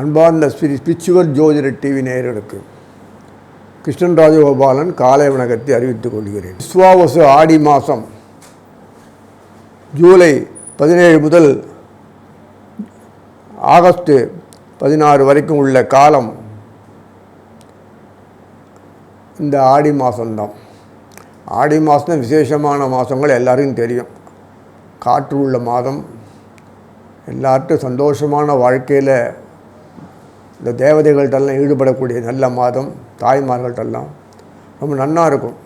அன்பார்ந்த ஸ்பிரி ஸ்பிரிச்சுவல் ஜோதிட டிவி நேயர்களுக்கு கிருஷ்ணன் ராஜகோபாலன் காலை வணக்கத்தை அறிவித்துக் கொள்கிறேன். விஸ்வாவசு ஆடி மாதம் ஜூலை பதினேழு முதல் ஆகஸ்ட் பதினாறு வரைக்கும் உள்ள காலம் இந்த ஆடி மாதம்தான் ஆடி மாதம் விசேஷமான மாதங்கள் எல்லாருக்கும் தெரியும். காற்று உள்ள மாதம். எல்லார்ட்டும் சந்தோஷமான வாழ்க்கையில் இந்த தேவதைகள்கிட்டெல்லாம் ஈடுபடக்கூடிய நல்ல மாதம் தாய்மார்கள்ட்டெல்லாம் ரொம்ப நல்லா இருக்கும்.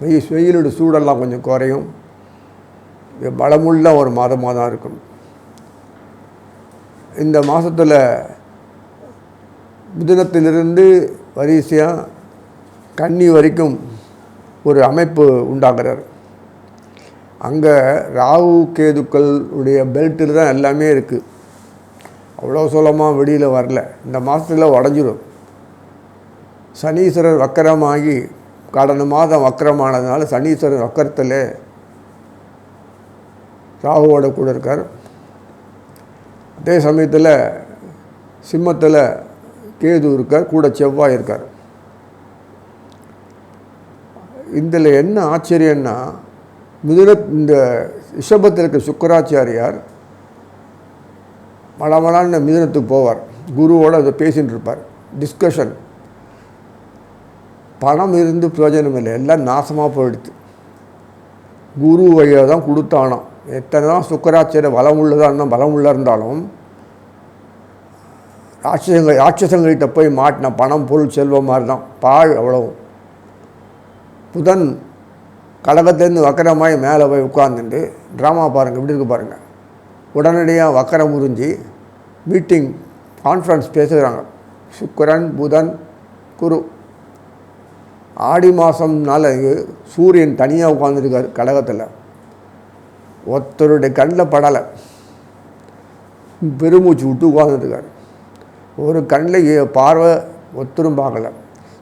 வெயில் வெயிலோட சூடெல்லாம் கொஞ்சம் குறையும். பலமுள்ள ஒரு மாதமாக தான் இருக்கும். இந்த மாதத்தில் புதினத்திலிருந்து வரிசையாக கன்னி வரைக்கும் ஒரு அமைப்பு உண்டாகிறார் அங்கே ராகு கேதுக்களுடைய பெல்ட்டில் தான் எல்லாமே இருக்குது அவ்வளோ சுலமாக வெளியில் வரல. இந்த மாதத்தில் உடஞ்சிரும். சனீஸ்வரர் வக்கரமாகி கடந்த மாதம் வக்கரமானதுனால சனீஸ்வரர் வக்கரத்தில் ராகுவோட கூட இருக்கார். அதே சமயத்தில் சிம்மத்தில் கேது இருக்கார் கூட செவ்வாய் இருக்கார். இதில் என்ன ஆச்சரியன்னா மிதுன இந்த ரிஷபத்தில் இருக்க சுக்கராச்சாரியார் மலமலான மிதுனத்துக்கு போவார். குருவோடு அதை பேசிகிட்டு இருப்பார். டிஸ்கஷன் பணம் இருந்து பிரயோஜனம் இல்லை. எல்லாம் நாசமாக போயிடுது. குரு வழியாக தான் கொடுத்தானோம். எத்தனை தான் சுக்கராச்சாரிய பலம் உள்ளதாக பலம் உள்ள இருந்தாலும் ராட்சசங்கள் ராட்சசங்கள்கிட்ட போய் மாட்டின பணம் பொருள் செல்வம் மாதிரி தான். பாழ் அவ்வளவும் புதன் கடகத்துலேருந்து வக்கரமாய் மேலே போய் உட்காந்துட்டு ட்ராமா பாருங்கள் இப்படி இருக்கு பாருங்கள் உடனடியாக வக்கரம் உறிஞ்சி மீட்டிங் கான்ஃபரன்ஸ் பேசுகிறாங்க. சுக்கரன் புதன் குரு. ஆடி மாதம்னால சூரியன் தனியாக உட்காந்துருக்கார் கடகத்தில் ஒருத்தருடைய கண்ணில் படலை. பெருமூச்சு விட்டு உட்காந்துருக்கார் ஒரு கண்ணில் பார்வை ஒத்தரும் பார்க்கலை.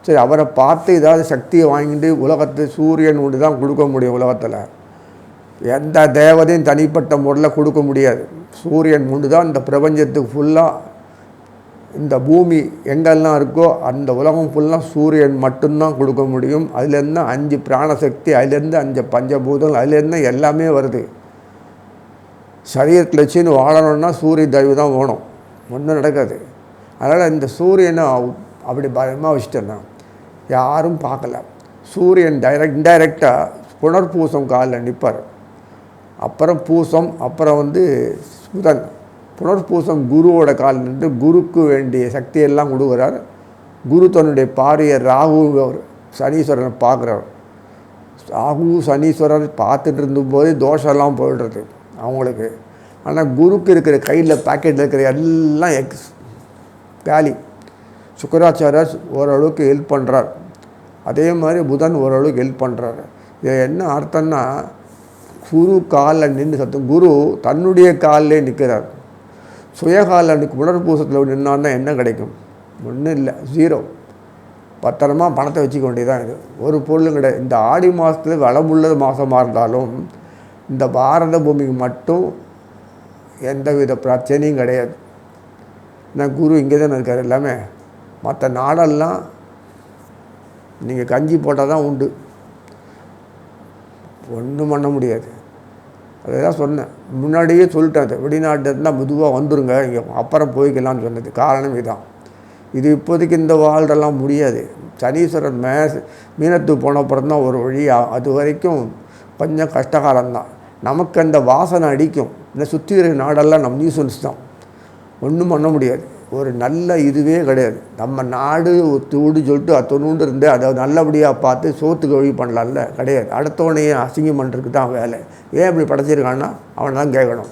சரி அவரை பார்த்து ஏதாவது சக்தியை வாங்கிட்டு உலகத்தை சூரியன் ஒன்று தான் கொடுக்க முடியும் உலகத்தில். எந்த தேவதையும் தனிப்பட்ட முறையில் கொடுக்க முடியாது. சூரியன் ஒன்று தான் இந்த பிரபஞ்சத்துக்கு ஃபுல்லாக இந்த பூமி எங்கெல்லாம் இருக்கோ அந்த உலகம் ஃபுல்லாக சூரியன் மட்டும்தான் கொடுக்க முடியும். அதுலேருந்து அஞ்சு பிராணசக்தி அதுலேருந்து அஞ்சு பஞ்சபூதங்கள் அதுலேருந்து எல்லாமே வருது. சரீரத்தில் வச்சுன்னு வாழணும்னா சூரிய தயவு தான் வேணும். ஒன்றும் நடக்காது. அதனால் இந்த சூரியனை அப்படி பயமாக வச்சுட்டேன்னா யாரும் பார்க்கல. சூரியன் டைரக்ட் இன்டைரக்டாக புனர்பூசம் காலில் நிற்பார் அப்புறம் பூசம் அப்புறம் வந்து புதன். புனர்பூசம் குருவோட கால் நின்று குருக்கு வேண்டிய சக்தியெல்லாம் கொடுக்குறார். குரு தன்னுடைய பாரிய ராகு சனீஸ்வரனை பார்க்குறவர் ராகு சனீஸ்வரர் பார்த்துட்டு இருந்தபோதே தோஷம்லாம் போயிடுறது அவங்களுக்கு. ஆனால் குருக்கு இருக்கிற கையில் பாக்கெட்டில் இருக்கிற எல்லாம் எக்ஸ் வேலி சுக்கராச்சாரியர் ஓரளவுக்கு ஹெல்ப் பண்ணுறார் அதே மாதிரி புதன் ஓரளவுக்கு ஹெல்ப் பண்ணுறாரு இது என்ன அர்த்தம்னா குரு காலில் நின்று சத்தம் குரு தன்னுடைய காலிலே நிற்கிறார் சுயகாலில் புனர்பூசத்தில் உணர்பூசத்தில் நின்னான்னா என்ன கிடைக்கும்? ஒன்றும் இல்லை ஜீரோ பத்திரமா பணத்தை வச்சுக்க வேண்டியதான் இது ஒரு பொருளும் கிடையாது. இந்த ஆடி மாதத்தில் வளமுள்ள மாதமாக இருந்தாலும் இந்த பாரத பூமிக்கு மட்டும் எந்த வித பிரச்சனையும் கிடையாது. நான் குரு இங்கே தானே இருக்கார் எல்லாமே. மற்ற நாடெல்லாம் நீங்கள் கஞ்சி போட்டால் தான் உண்டு. ஒன்றும் பண்ண முடியாது. அதுதான் சொன்னேன். முன்னாடியே சொல்லிட்டேன் அது. வெளிநாட்டு இருந்தால் மெதுவாக வந்துருங்க. இங்கே அப்புறம் போய்க்கலாம்னு சொன்னது. காரணம் இதுதான் இது இப்போதைக்கு இந்த வாழ்றெல்லாம் முடியாது. சனீஸ்வரன் மே மீனத்துக்கு போன அப்புறம் தான் ஒரு வழியாக அது வரைக்கும் கொஞ்சம் கஷ்டகாலம்தான். நமக்கு அந்த வாசனை அடிக்கும். இந்த சுற்றி இருக்கிற நாடெல்லாம் நம்ம நியூசன்ஸ் தான். ஒன்றும் பண்ண முடியாது. ஒரு நல்ல இதுவே கிடையாது. நம்ம நாடு ஒத்துவிடு சொல்லிட்டு அத்தொண்டு இருந்து அதை நல்லபடியாக பார்த்து சோத்துக்கு வழி பண்ணலாம்ல? கிடையாது. அடுத்தவனையும் அசிங்கம் பண்ணுறதுக்கு தான் வேலை. ஏன் இப்படி படைச்சிருக்கான்னா அவனை தான் கேட்கணும்.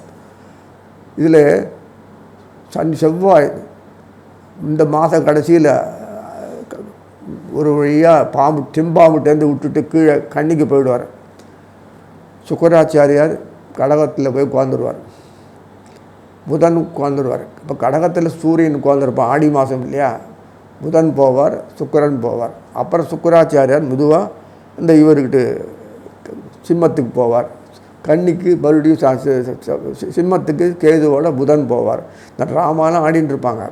இதில் சன் செவ்வாய் இந்த மாத கடைசியில் ஒரு வழியாக பாம்பு டிம்பாம்புட்டேருந்து விட்டுட்டு கீழே கண்ணிக்கு போயிடுவார். சுக்கராச்சாரியார் கடகத்தில் போய் உட்காந்துருவார். புதன் உட்காந்துருவார் இப்போ கடகத்தில் சூரியன் உட்காந்துருப்பான் ஆடி மாதம் இல்லையா? புதன் போவார் சுக்கரன் போவார். அப்புறம் சுக்கராச்சாரியார் மெதுவாக இந்த இவர்கிட்ட சிம்மத்துக்கு போவார். கன்னிக்கு மறுபடியும் சிம்மத்துக்கு கேதுவோட புதன் போவார். இந்த ட்ராமாலாம் ஆடின்னு இருப்பாங்க.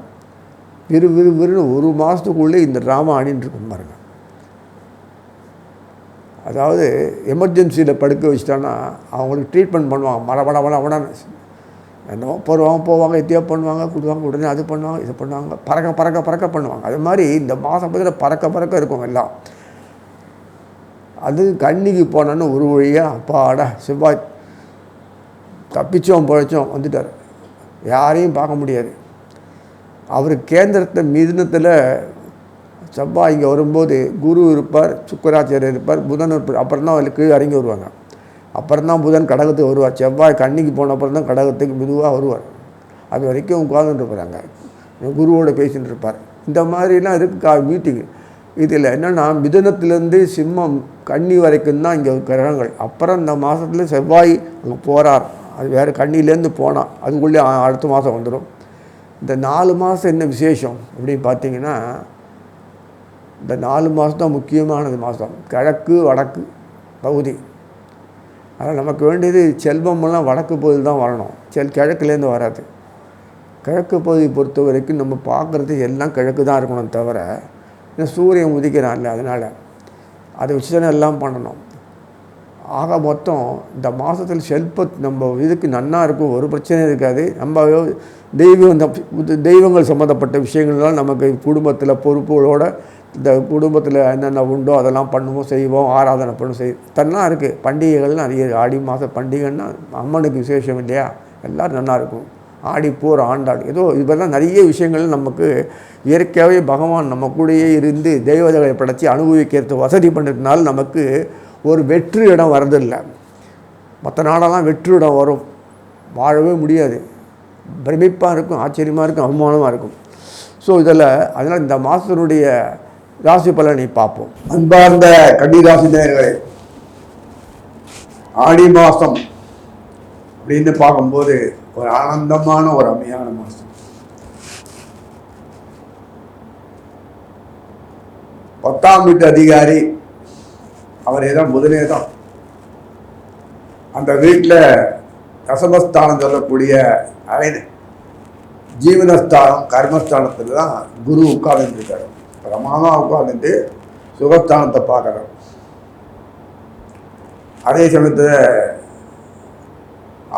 விறு விறு விறுன்னு ஒரு மாதத்துக்குள்ளே இந்த ட்ராமா ஆடின்னு இருக்கும் பாருங்க. அதாவது எமர்ஜென்சியில் படுக்க வச்சிட்டான்னா அவங்களுக்கு ட்ரீட்மெண்ட் பண்ணுவாங்க. மர மட மட என்னவோ போடுவாங்க போவாங்க எத்தையோ பண்ணுவாங்க கொடுவாங்க உடனே அது பண்ணுவாங்க இது பண்ணுவாங்க பறக்க பறக்க பறக்க பண்ணுவாங்க. அது மாதிரி இந்த மாதம் பக்கத்தில் பறக்க பறக்க இருக்கும் எல்லாம். அது கண்ணிக்கு போனோன்னு ஒரு வழியாக அப்பாடா செவ்வாய் தப்பிச்சோம் பிழைச்சோம் வந்துட்டார். யாரையும் பார்க்க முடியாது. அவர் கேந்திரத்தை மிதினத்தில் செவ்வாய் இங்கே வரும்போது குரு இருப்பார் சுக்கராச்சாரியர் இருப்பார் புதன் இருப்பார் அப்புறம் தான் அவருக்கு கீழே இறங்கி வருவாங்க. அப்புறம் தான் புதன் கடகத்துக்கு வருவார். செவ்வாய் கன்னிக்கு போன அப்புறம் தான் கடகத்துக்கு மெதுவாக வருவார். அது வரைக்கும் உட்காந்துட்டு இருப்பாங்க. குருவோட பேசிட்டு இருப்பார். இந்த மாதிரிலாம் இருக்குது கா மீட்டிங் இதில் என்னென்னா மிதுனத்திலேருந்து சிம்மம் கன்னி வரைக்கும் தான் இங்கே கிரகங்கள். அப்புறம் இந்த மாதத்துல செவ்வாய் அங்கே போகிறார் அது வேறு கண்ணிலேருந்து போனால் அதுக்குள்ளே அடுத்த மாதம் வந்துடும் இந்த நாலு மாதம் என்ன விசேஷம் அப்படின்னு பார்த்தீங்கன்னா இந்த நாலு மாதம் தான் முக்கியமானது மாதம் கிழக்கு வடக்கு பகுதி. அதனால் நமக்கு வேண்டியது செல்வமெல்லாம் வடக்கு பகுதி தான் வரணும். செல் கிழக்குலேருந்து வராது. கிழக்கு பகுதியை பொறுத்த வரைக்கும் நம்ம பார்க்குறது எல்லாம் கிழக்கு தான் இருக்கணும் தவிர இந்த சூரியன் உதிக்கிறான்ல அதனால் அதை வச்சு தானே எல்லாம் பண்ணணும். ஆக மொத்தம் இந்த மாதத்தில் செல்ப நம்ம இதுக்கு நன்னா இருக்கும் ஒரு பிரச்சனையும் இருக்காது. நம்ம தெய்வம் இந்த தெய்வங்கள் சம்மந்தப்பட்ட விஷயங்கள்லாம் நமக்கு குடும்பத்தில் பொறுப்புகளோட இந்த குடும்பத்தில் என்னென்ன உண்டோ அதெல்லாம் பண்ணுவோம் செய்வோம் ஆராதனை பண்ணுவோம் செய் தன்னா இருக்குது பண்டிகைகள் நிறைய ஆடி மாத பண்டிகைன்னா அம்மனுக்கு விசேஷம் இல்லையா? எல்லோரும் நல்லாயிருக்கும் ஆடி போர் ஆண்டாடு ஏதோ இதெல்லாம் நிறைய விஷயங்கள் நமக்கு இயற்கையாகவே பகவான் நம்ம கூடயே இருந்து தெய்வதைகளை படைச்சி அனுபவிக்கிறது வசதி பண்ணுறதுனால நமக்கு ஒரு வெற்று இடம் வரதில்லை மற்ற நாடெல்லாம் வெற்று இடம் வரும். வாழவே முடியாது. பிரமிப்பாக இருக்கும் ஆச்சரியமாக இருக்கும் அவமானமாக இருக்கும். ஸோ இதில் அதனால் இந்த மாதத்தினுடைய ராசி பலனை பார்ப்போம். அன்பார்ந்த கன்னிராசி நேயர்களே ஆடி மாதம் அப்படின்னு பார்க்கும்போது ஒரு ஆனந்தமான ஒரு அமையான மாதம் பத்தாம் வீட்டு அதிகாரி அவரே தான் முதலே தான். அந்த வீட்டில் தசமஸ்தானம் சொல்லக்கூடிய அரை ஜீவனஸ்தானம் கர்மஸ்தானத்தில் தான் குரு உட்கார்ந்துருக்காரு பிரமாதமாக உட்காந்துட்டு சுகஸ்தானத்தை பார்க்குறோம் அதே சமயத்தில்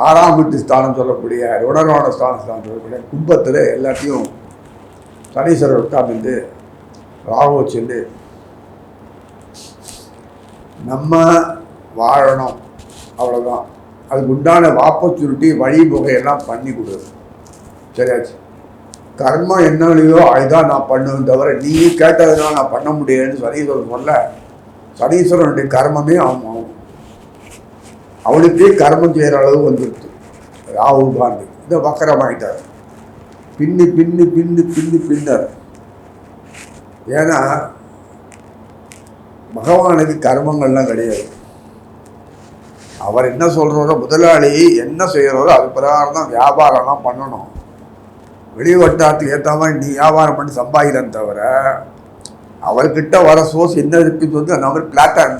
ஆறாம் வீட்டு ஸ்தானம் சொல்லக்கூடிய உடனோட ஸ்தானம் ஸ்தானம் சொல்லக்கூடிய கும்பத்தில் எல்லாத்தையும் சனீஸ்வரர் உட்கார்ந்துட்டு ராகு வச்சுட்டு நம்ம வாழணும். அவ்வளோதான் அதுக்கு உண்டான வாப்பச்சுருட்டி வழிமுகையெல்லாம் பண்ணி கொடு சரியாச்சு? கர்மம் என்னலையோ அதுதான் நான் பண்ணுவேன் தவிர நீ கேட்டதுனால நான் பண்ண முடியலன்னு சனீஸ்வரன் சொல்ல சனீஸ்வரனுடைய கர்மமே அவன் ஆகும் அவனுக்கே கர்மம் செய்கிற அளவு வந்துடுச்சு ராகுல் காந்தி இந்த வக்கரமாயிட்டார். பின்னு பின்னு பின்னு பின்னு பின்னர். ஏன்னா பகவானுக்கு கர்மங்கள்லாம் கிடையாது. அவர் என்ன சொல்கிறாரோ முதலாளி என்ன செய்கிறாரோ அது பிரகாரம் தான் வியாபாரம்லாம் பண்ணணும். வெளி வட்டாரத்துக்கு ஏற்ற மாதிரி நீ வியாபாரம் பண்ணி சம்பாதிக்கிறேன் தவிர அவர்கிட்ட வர சோர்ஸ் என்ன இருக்குன்னு சொல்லி அந்த மாதிரி பிளாட்டாக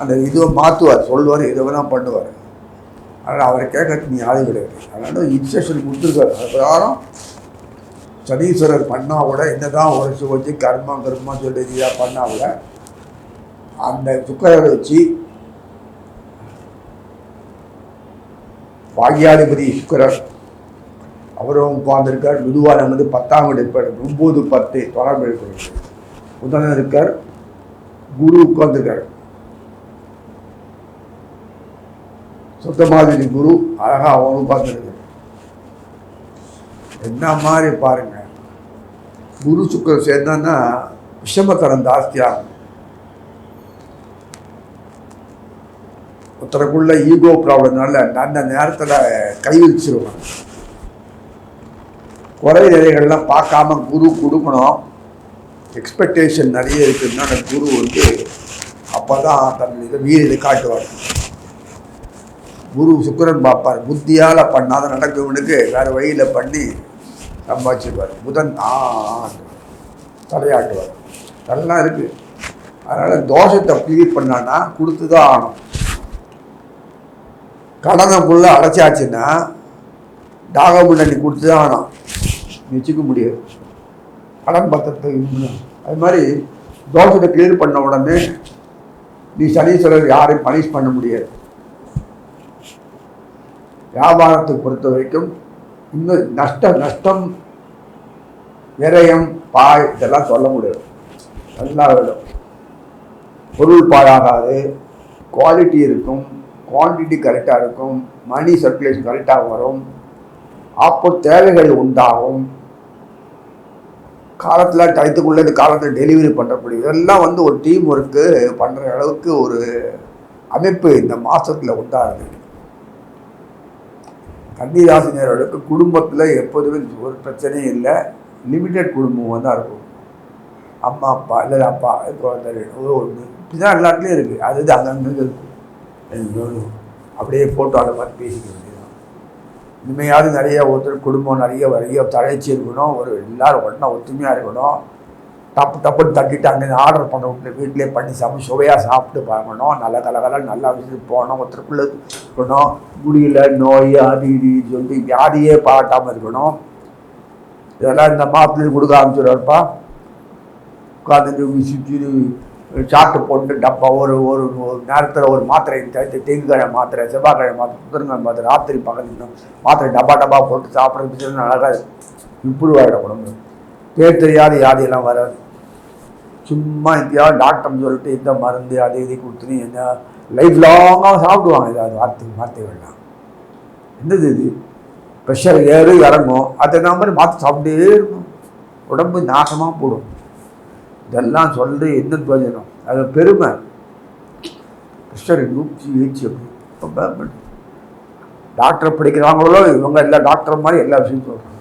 அந்த இதுவை மாற்றுவார் சொல்லுவார் இதை வேணால் பண்ணுவார். அதனால் அவரை கேட்கறதுக்கு நீ ஆள் கிடையாது. அதனால இன்ஸ்ட்ரக்ஷன் கொடுத்துருக்காரு. அது பிரகாரம் சனீஸ்வரர் பண்ணால் கூட என்னதான் உரைச்சி வச்சு கர்மம் கர்மம் சொல்லி இதாக பண்ணால் கூட அந்த சுக்கரரை வச்சு பாக்யாதிபதி சுக்கரர் அவரும் உட்கார்ந்துருக்கார். மெதுவாக வந்து பத்தாம் வீடு ஒம்பது பத்து தொடர்பு இருக்கிறது புதன் இருக்கார் குரு உட்கார்ந்துருக்கார். சுத்தமாதிரி குரு அழகா அவரும் உட்கார்ந்துருக்கார். என்ன மாதிரி பாருங்க. குரு சுக்கரன் சேர்ந்தான்னா விஷமத்தனம் ஜாஸ்தியாகும் ஒருத்தருக்குள்ள ஈகோ ப்ராப்ளம்னால அந்த நேரத்தில் கை வச்சிருவாங்க. குறை நிறைகள்லாம் பார்க்காம குரு கொடுக்கணும். எக்ஸ்பெக்டேஷன் நிறைய இருக்குதுன்னா அந்த குரு வந்து அப்போ தான் தன் இதை வீடு காட்டுவார். குரு சுக்கரன் பார்ப்பார். புத்தியால் பண்ணாத நடக்கவனுக்கு வேறு வழியில் பண்ணி சம்பாதிச்சிருவார். புதன் தான் தலையாட்டுவார் அதெல்லாம் இருக்குது அதனால் தோஷத்தை க்ளியர் பண்ணான்னா கொடுத்து தான் ஆகணும் ஃபுல்லாக அடைச்சாச்சுன்னா டாக்குமெண்ட் நீ கொடுத்து தான் ஆகணும். வச்சுக்க முடியாது கடன் பத்திரத்தை இன்னும். அது மாதிரி தோஷத்தை கிளியர் பண்ண உடனே நீ சனீஸ்வரர் யாரையும் பனிஷ் பண்ண முடியாது. வியாபாரத்தை பொறுத்த வரைக்கும் இன்னும் நஷ்டம் நஷ்டம் விரயம் பாய் இதெல்லாம் சொல்ல முடியாது. நல்லா விடும் பொருள் பாழாகாது. குவாலிட்டி இருக்கும். குவான்டிட்டி கரெக்டாக இருக்கும். மணி சர்க்குலேஷன் கரெக்டாக வரும். அப்போ தேவைகள் உண்டாகும். காலத்தில் டயத்துக்குள்ளே இந்த காலத்தில் டெலிவரி பண்ணுறப்படி இதெல்லாம் வந்து ஒரு டீம் ஒர்க்கு பண்ணுற அளவுக்கு ஒரு அமைப்பு இந்த மாதத்தில் உண்டாகுது. கன்னிராசினியர்களுக்கு குடும்பத்தில் எப்போதுமே ஒரு பிரச்சனையும் இல்லை. லிமிட்டெட் குடும்பம் தான் இருக்கும். அம்மா அப்பா இல்லை அப்பா குழந்தை ஒன்று இப்படிதான் எல்லா இடத்துலையும் இருக்குது அது அது அங்கங்கே இருக்கும் அப்படியே ஃபோட்டோ பார்த்து மாதிரி பேசிக்கிறது. இனிமையாவது நிறைய ஒருத்தர் குடும்பம் நிறைய நிறைய தழைச்சி இருக்கணும். ஒரு எல்லாரும் ஒன்றா ஒத்துமையாக இருக்கணும். டப்பு டப்புன்னு தட்டிட்டு அங்கே ஆர்டர் பண்ண விட்டு வீட்டிலே பண்ணி சாப்பிட்டு சுவையாக சாப்பிட்டு பார்க்கணும் நல்ல கலகல நல்லா விஷயத்துக்கு போகணும். ஒருத்தருக்குள்ளே இருக்கணும். குடியில் நோய் அது இது சொல்லிட்டு வியாதியே பாட்டாமல் இருக்கணும். இதெல்லாம் இந்த மாதத்துலேயும் கொடுக்க ஆரம்பிச்சிடுவார்ப்பா உட்காந்துட்டு சுற்றி சாட்டு போட்டு டப்பா ஒரு ஒரு நேரத்தில் ஒரு மாத்திரை திங்கக்கிழமை மாத்திரை செவ்வாய்க்கிழமை மாத்திரை புதன்கிழமை மாத்திரை ராத்திரி பக்கத்து மாத்திரை டப்பா டப்பா போட்டு சாப்பிட்றது அழகாக இம்ப்ரூவ் ஆகிடும் உடம்பு. பேர் தெரியாத வியாதியெல்லாம் வராது. சும்மா எங்கேயாவது டாக்டர்னு சொல்லிட்டு இந்த மருந்து அது இது கொடுத்துன்னு என்ன லைஃப் லாங்காக சாப்பிடுவாங்க ஏதாவது வார்த்தை வார்த்தைகள்லாம். என்னது இது? ப்ரெஷர் ஏறு இறங்கும். அதை மாதிரி மாற்றி சாப்பிட்டே இருக்கும் உடம்பு நாசமாக போடும். இதெல்லாம் சொல்லி என்ன பிரயோஜனம் அது பெருமை. கிருஷ்ணர் நூற்றி ஏச்சு அப்படி. டாக்டர் படிக்கிறாங்களோ இவங்க எல்லா டாக்டர் மாதிரி எல்லா விஷயம் சொல்கிறாங்க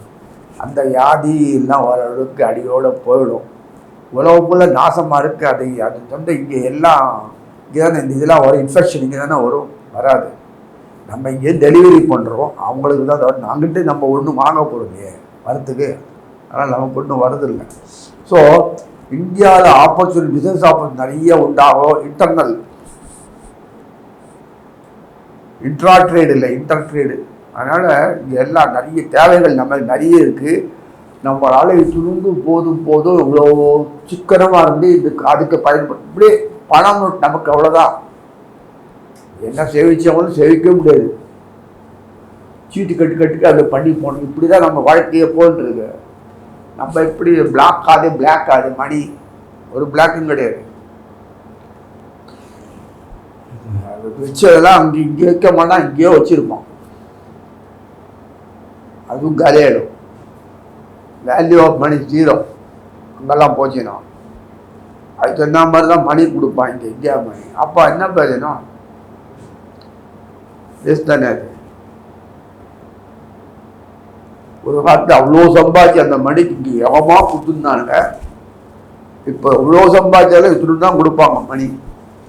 அந்த வியாதி எல்லாம் ஓரளவுக்கு அடியோடு போயிடும். உலகக்குள்ள நாசமாக இருக்குது அது அது வந்து இங்கே எல்லாம் இங்கே தானே இந்த இதெல்லாம் வரும். இன்ஃபெக்ஷன் இங்கே தானே வரும். வராது. நம்ம இங்கே டெலிவரி பண்ணுறோம் அவங்களுக்கு தான் வரும் நம்ம ஒன்றும் வாங்க போகிறோம் வரத்துக்கு. அதனால் நமக்கு ஒன்றும் வரதில்லை ஸோ இந்தியாவில் ஆப்பர்ச்சுனிட்டி பிஸ்னஸ் ஆப்பர்ச்சுனிட்டி நிறைய உண்டாகும் இன்டர்னல் இன்ட்ரா ட்ரேடு இல்லை இன்டர் ட்ரேடு அதனால் இங்கே எல்லாம் நிறைய தேவைகள் நம்ம நிறைய இருக்குது நம்மளால் துணிந்து போதும் போதும் இவ்வளோ சிக்கனமாக இருந்து இதுக்கு அதுக்கு பயன்படும் இப்படியே பணம் நமக்கு அவ்வளோதான் என்ன சேவிச்சவங்களும் சேவிக்க முடியாது. சீட்டு கட்டு கட்டுக்கு அதை பண்ணி போகணும் இப்படி தான் நம்ம வாழ்க்கையை போன்றிருக்கு நம்ம இப்படி பிளாக் ஆகுது பிளாக் ஆகுது மணி ஒரு பிளாக்கும் கிடையாது. வச்சதெல்லாம் அங்கே இங்கே வைக்க மாட்டோம் இங்கேயோ வச்சுருப்போம். அதுவும் காலியாயிடும் வேல்யூ ஆஃப் மணி ஜீரோ அங்கெல்லாம் போச்சுன்னா. அதுக்கு என்ன மாதிரி தான் மணி கொடுப்பான் இங்கே இந்தியா மணி அப்போ என்ன பிரயோஜனம்? லெஸ் தானே அது. ஒரு காலத்தில் அவ்வளோ சம்பாதிச்சு அந்த மணி இங்கே எவமாக கொடுத்துருந்தாங்க இப்போ இவ்வளோ சம்பாதிச்சாலும் இத்தனை தான் கொடுப்பாங்க money.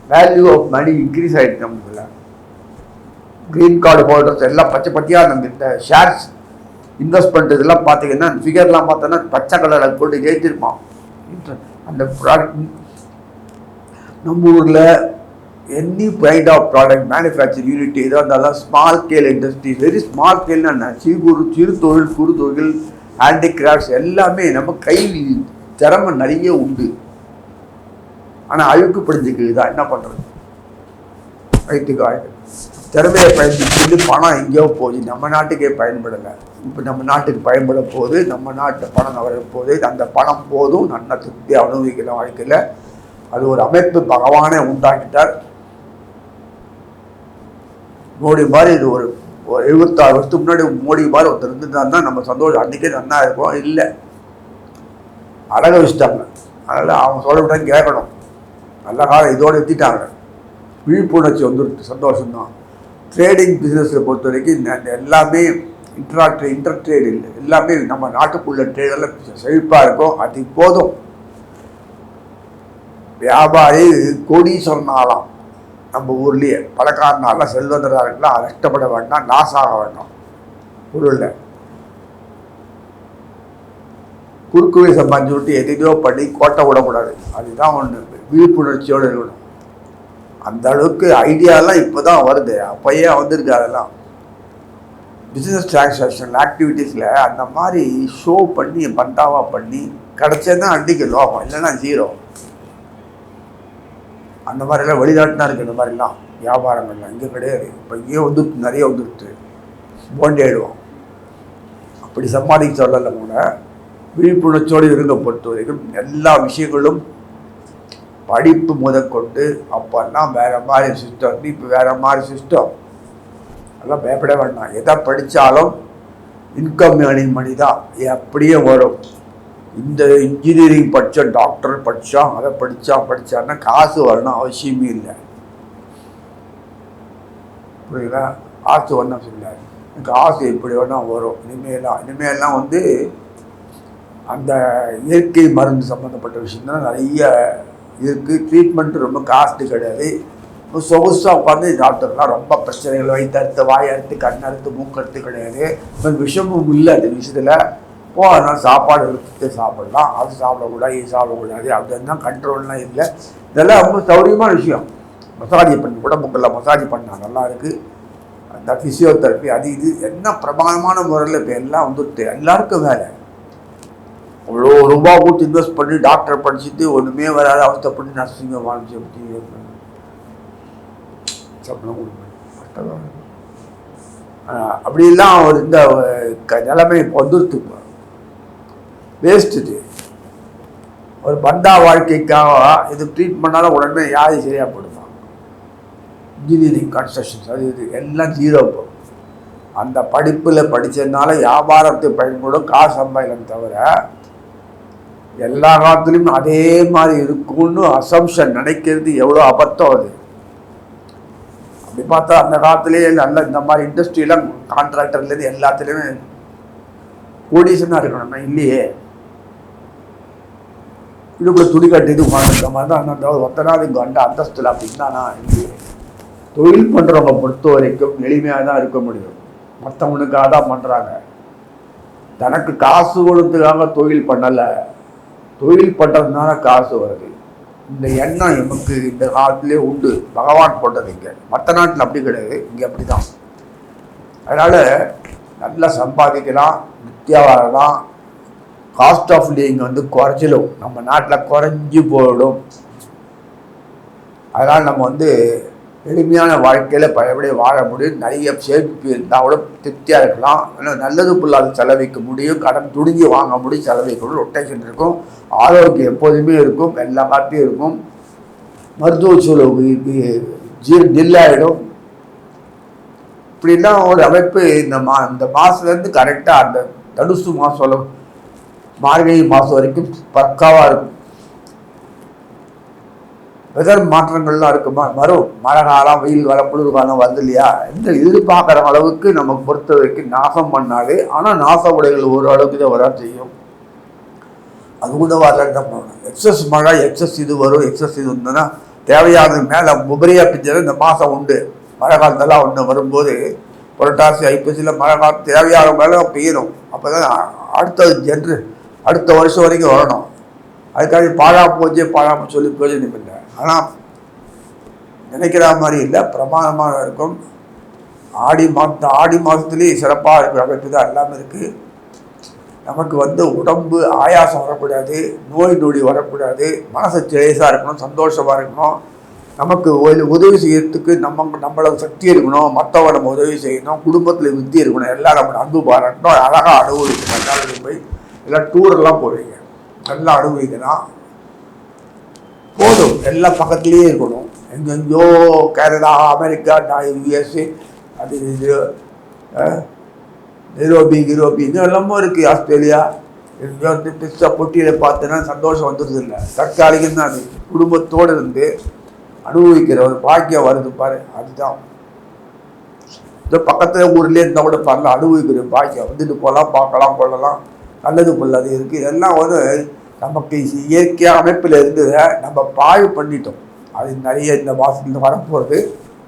Value of money increase ஆகிடுச்சு நமக்குள்ள க்ரீன் கார்டு ஹோல்டர்ஸ் எல்லாம் பச்சை பட்டியாக நம்ம இந்த ஷேர்ஸ் இன்வெஸ்ட்மெண்ட் இதெல்லாம் பார்த்தீங்கன்னா ஃபிகர்லாம் பார்த்தோன்னா பச்சை கலரில் போட்டு ஏற்றிருப்பான் அந்த ப்ராடக்ட் நம்ம ஊரில் any kind of product manufacture unit எதாக இருந்தாலும் small scale industry very small ஸ்கேல்னா என்ன? சிறு சிறு தொழில் குறு தொழில் ஹேண்டிகிராஃப்ட்ஸ் எல்லாமே நம்ம கை திறமை நிறைய உண்டு. ஆனால் அழுக்கு படிஞ்சுக்குது தான் என்ன பண்ணுறது வயிற்றுக்கு ஆயுது திறமையை பயன்படுத்தி பணம் எங்கேயோ போகுது. நம்ம நாட்டுக்கே பயன்படலை. இப்போ நம்ம நாட்டுக்கு பயன்பட போது நம்ம நாட்டு பணம் வர போது அந்த பணம் போதும். நல்ல திருப்தி அனுபவிக்கிற வாழ்க்கையில். அது ஒரு அமைப்பு பகவானே உண்டாக்கிட்டார். மோடி மாதிரி இது ஒரு எழுபத்தாறு வருஷத்துக்கு முன்னாடி மோடி மாதிரி ஒருத்தர் இருந்துட்டு தான் நம்ம சந்தோஷம். அன்றைக்கே நன்னா இருக்கும். இல்லை. அழக வச்சுட்டாங்க. அதனால் அவங்க சொல்ல விட்டா கேட்கணும். நல்ல காலம் இதோடு எத்திட்டாங்க. விழிப்புணர்ச்சி வந்துருக்கு சந்தோஷம்தான். ட்ரேடிங் பிஸ்னஸை பொறுத்த வரைக்கும் இந்த எல்லாமே இன்ட்ரா இன்டர் ட்ரேட் இல்லை. எல்லாமே நம்ம நாட்டுக்குள்ள ட்ரேடெல்லாம் செழிப்பாக இருக்கும். அது போதும். வியாபாரி கோடீஸ்வரன் ஆகலாம். நம்ம ஊர்லேயே பணக்காரனாலாம் செல்வந்தராக இருக்கலாம் கஷ்டப்பட வேண்டாம் நாசாக வேண்டாம். பொருளில் குறுக்குவை சம்பாதிச்சு விட்டு எதையோ பண்ணி கோட்டை விடக்கூடாது. அதுதான் ஒன்று விழிப்புணர்ச்சியோடு இருக்கணும். அந்த அளவுக்கு ஐடியாலாம் இப்போ தான் வருது. அப்போயே வந்திருக்கு அதெல்லாம் பிஸ்னஸ் டிரான்சாக்ஷன் ஆக்டிவிட்டீஸில் அந்த மாதிரி ஷோ பண்ணி பண்டாவாக பண்ணி கிடச்சதுன்னா அன்றைக்கு லோகம் இல்லைன்னா ஜீரோ அந்த மாதிரிலாம் வெளிநாட்டுனா இருக்குது இந்த மாதிரிலாம். வியாபாரங்கள்லாம் இங்கே கிடையாது. இப்போ இங்கேயே வந்துட்டு நிறைய வந்துடுது போண்டேடுவோம் அப்படி சம்பாதிக்க சொல்லலை கூட விழிப்புணர்ச்சியோடு இருங்க பொறுத்த வரைக்கும் எல்லா விஷயங்களும் படிப்பு முதற்கொண்டு அப்போல்லாம் வேறு மாதிரி சிஸ்டம் இப்போ வேறு மாதிரி சிஸ்டம் அதெல்லாம் பயப்பட வேண்டாம். எதை படித்தாலும் இன்கம் ஏர்னிங் மணி தான். அப்படியே வரும். இந்த இன்ஜினியரிங் படித்தோம் டாக்டர் படித்தான் அதை படித்தான் படித்தான்னா காசு வரணும் அவசியமே இல்லை. புரியுதா? காசு வரணும் சொல்லார் காசு எப்படி வேணால் வரும். இனிமேலாம் இனிமேலாம் வந்து அந்த இயற்கை மருந்து சம்மந்தப்பட்ட விஷயந்தான் நிறைய இருக்குது ட்ரீட்மெண்ட் ரொம்ப காஸ்ட்டு கிடையாது. சொகுசாக உட்காந்து டாக்டர்லாம் ரொம்ப பிரச்சனைகள் வயிற்று அறுத்து வாய் அறுத்து கண் அறுத்து மூக்கறுத்து கிடையாது. விஷமும் இல்லை அந்த விஷயத்தில். போனால் சாப்பாடு எடுத்துட்டு சாப்பிடலாம். அது சாப்பிடக்கூடாது இது சாப்பிடக்கூடாது. அதெல்லாம் கண்ட்ரோல்லாம் இல்லை. இதெல்லாம் ரொம்ப சௌரியமான விஷயம். மசாஜ் பண்ணி உடம்புக்கெல்லாம் மசாஜ் பண்ணால் நல்லா இருக்குது அந்த ஃபிசியோதெரப்பி அது இது என்ன பிரமாதமான முறையில் இப்போ எல்லாம் வந்துட்டு எல்லாருக்கும் வேலை. அவ்வளோ ரூபா கொடுத்து இன்வெஸ்ட் பண்ணி டாக்டர் படிச்சுட்டு ஒன்றுமே வராத அவஸ்தைப்பட்டு நர்சிங்க வாழ்ந்து எப்படி சம்பளம் கொடுப்பேன் அப்படிலாம் அவர் இந்த நிலைமை இப்போ வந்துருத்து வேஸ்ட் இது ஒரு பந்தா வாழ்க்கைக்காக இது ட்ரீட் பண்ணாலும் உடனே யாரும் சரியாக போடுவான் இன்ஜினியரிங் கன்ஸ்ட்ரக்ஷன்ஸ் அது இது எல்லாம் ஜீரோ இப்போ. அந்த படிப்பில் படித்ததுனால வியாபாரத்தை பயன்படும் காசு சம்பாதிக்கலாம் தவிர எல்லா காலத்துலேயும் அதே மாதிரி இருக்கும்னு அசம்ஷன் நினைக்கிறது எவ்வளோ அபத்தம் அது. அப்படி பார்த்தா அந்த காலத்துலேயே நல்ல இந்த மாதிரி இண்டஸ்ட்ரியெலாம் கான்ட்ராக்டர்லேருந்து எல்லாத்துலேயுமே கோடீசனாக இருக்கணும் இல்லையே. இதுக்குள்ள துணி கட்டிட்டு உட்காந்துருக்க மாதிரி தான் அந்த ஒத்தனாவது இங்கே அந்த அந்தஸ்தில் அப்படின்னா நான் தொழில் பண்ணுறவங்க பொறுத்த வரைக்கும் எளிமையாக தான் இருக்க முடியும். மற்றவனுக்காக தான் பண்ணுறாங்க தனக்கு காசு கொடுத்துக்காக தொழில் பண்ணலை. தொழில் பண்ணுறதுனால காசு வருது. இந்த எண்ணம் எமக்கு இந்த காலத்திலே உண்டு. பகவான் போட்டது இங்கே. மற்ற நாட்டில் அப்படி கிடையாது. இங்கே அப்படி தான் அதனால் நல்லா சம்பாதிக்கலாம் நித்தியா வரலாம் காஸ்ட் ஆஃப் லிவிங் வந்து குறைஞ்சிடும் நம்ம நாட்டில் குறைஞ்சி போயிடும். அதனால் நம்ம வந்து எளிமையான வாழ்க்கையில் பழையபடி வாழ முடியும். நிறைய சேமிப்பு இருந்தால் கூட திருப்தியாக இருக்கலாம். ஆனால் நல்லது புல்லாது செலவிக்க முடியும். கடன் துணிஞ்சு வாங்க முடியும். செலவிக்க முடியும் ரொட்டேஷன் இருக்கும். ஆரோக்கியம் எப்போதுமே இருக்கும். எல்லா காட்டியும் இருக்கும். மருத்துவ செலவு ஜீர் நில்லாயிடும் இப்படிலாம் ஒரு அமைப்பு இந்த மா இந்த மாதத்துலேருந்து கரெக்டாக அந்த தடுசு மாதம் மார்கழி மாதம் வரைக்கும் பக்காவாக இருக்கும். வெதர் மாற்றங்கள்லாம் இருக்குமா? வரும் மழை காலம் வெயில் காலம் குளிர் காலம் வருது இல்லையா இந்த எதிர்பார்க்குற அளவுக்கு நம்ம பொறுத்த வரைக்கும் நாசம் பண்ணாலே ஆனால் நாச உடைகள் ஓரளவுக்கு தான் வர செய்யும். அது கூட வரல பண்ணணும்? எக்ஸஸ் மழை எக்ஸஸ் இது வரும் எக்ஸஸ் இது இருந்ததுன்னா தேவையானது மேலே உபரியாக பிஞ்சது இந்த மாதம் உண்டு. மழை காலத்தெல்லாம் ஒன்று வரும்போது புரட்டாசி ஐப்பசியில் மழை காலம் தேவையான மேலே பெய்யணும். அப்போ தான் அடுத்த ஜென்ரு அடுத்த வருஷம் வரைக்கும் வரணும். அதுக்காக பாழா போச்சு பாழாமல் சொல்லி பிரயோஜனம் இல்லை ஆனால் நினைக்கிற மாதிரி இல்லை. பிரமாதமாக இருக்கும். ஆடி மாதம் ஆடி மாதத்துலேயே சிறப்பாக இருக்கிற அமைப்பு தான் எல்லாமே இருக்குது நமக்கு வந்து உடம்பு ஆயாசம் வரக்கூடாது நோய் நொடி வரக்கூடாது மனசு லேசாக இருக்கணும் சந்தோஷமாக இருக்கணும். நமக்கு உதவி செய்யறதுக்கு நம்ம நம்மள சக்தி இருக்கணும் மற்றவங்க நம்ம உதவி செய்யணும் குடும்பத்தில் வித்தி இருக்கணும் எல்லாம் நம்ம அன்பு பாராட்டணும் அழகாக அனுபவிக்கணும் போய் எல்லாம் டூரெல்லாம் போவீங்க நல்லா அனுபவிக்கலாம் போதும். எல்லாம் பக்கத்துலேயே இருக்கணும். எங்கெங்கோ கனடா அமெரிக்கா யூஎஸ்ஏ அது இது நிரோபி கிரோபி இன்னும் எல்லாமும் இருக்குது ஆஸ்திரேலியா. எங்கேயோ வந்து பிஸ்ஸா பொட்டியில் பார்த்தேன்னா சந்தோஷம் வந்துடுது இல்லை. தற்காலிகம் தான் அது. குடும்பத்தோடு இருந்து அனுபவிக்கிற ஒரு பாக்கியம் வருது பாரு. அதுதான். இந்த பக்கத்தில் ஊர்லேயே இருந்தால் கூட பாருங்கள் அனுபவிக்கிற பாக்கியம். வந்துட்டு போகலாம் பார்க்கலாம் கொள்ளலாம். நல்லது பொல்லாது இருக்குது இதெல்லாம் வந்து நமக்கு இயற்கையாக அமைப்பில் இருந்ததை நம்ம பாழ் பண்ணிட்டோம். அது நிறைய இந்த மாதத்துலேருந்து வரப்போகிறது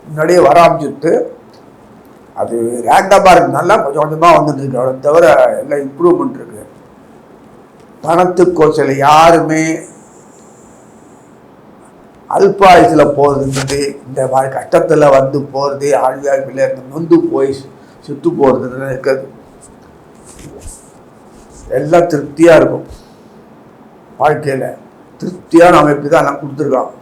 முன்னாடியே வர ஆரம்பிச்சுட்டு அது ரேண்டமாக இருக்கிறதுனால கொஞ்சம் கொஞ்சமாக வந்துட்டு அதை தவிர எல்லாம் இம்ப்ரூவ்மெண்ட் இருக்கு. பணத்துக்கோசையில் யாருமே அல்பாயுசில் போகிறதுன்றது இந்த மாதிரி கஷ்டத்தில் வந்து போகிறது ஆழ்வியாழ்வில் இருந்து நொந்து போய் சுற்று போகிறதுன்னு இருக்கிறது. எல்லாம் திருப்தியாக இருக்கும். வாழ்க்கையில் திருப்தியான அமைப்பு தான் நான் கொடுத்துருக்கான்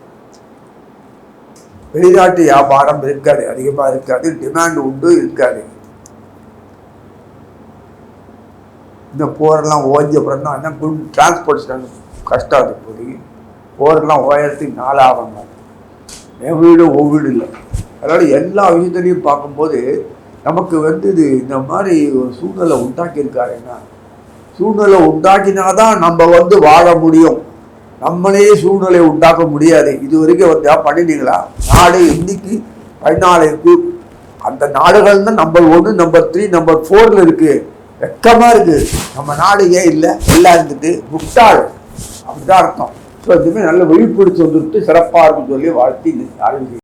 வெளிநாட்டு வியாபாரம் இருக்காது அதிகமாக இருக்காது டிமாண்ட் உண்டு இருக்காது. இந்த போரெல்லாம் ஓய்ஞ்ச அப்புறம் தான் என்ன டிரான்ஸ்போர்ட்டேஷன் கஷ்டம் அது இப்போதைக்கு போரெல்லாம் ஓயறதுக்கு நாளாகங்க என் வீடு ஒவ்வொரு வீடு இல்லை. அதனால் எல்லா விஷயத்துலையும் பார்க்கும்போது நமக்கு வந்து இது இந்த மாதிரி ஒரு சூழ்நிலை உண்டாக்கியிருக்காருன்னா சூழ்நிலை உண்டாக்கினாதான் நம்ம வந்து வாழ முடியும். நம்மளே சூழ்நிலை உண்டாக்க முடியாது. இது வரைக்கும் வந்து பண்ணிட்டீங்களா? நாடு இன்னைக்கு பதினாலுக்கு அந்த நாடுகள் தான் நம்பர் ஒன்று நம்பர் த்ரீ நம்பர் ஃபோரில் இருக்குது வெக்கமாக இருக்குது நம்ம நாடு ஏன் இல்லை? எல்லாம் இருந்துட்டு முட்டாள் அப்படிதான் அர்த்தம். ஸோ இதுமாதிரி நல்ல விழிப்புணர்ச்சி வந்துட்டு சிறப்பாக இருக்குன்னு சொல்லி வாழ்த்தி ஆரம்பிச்சு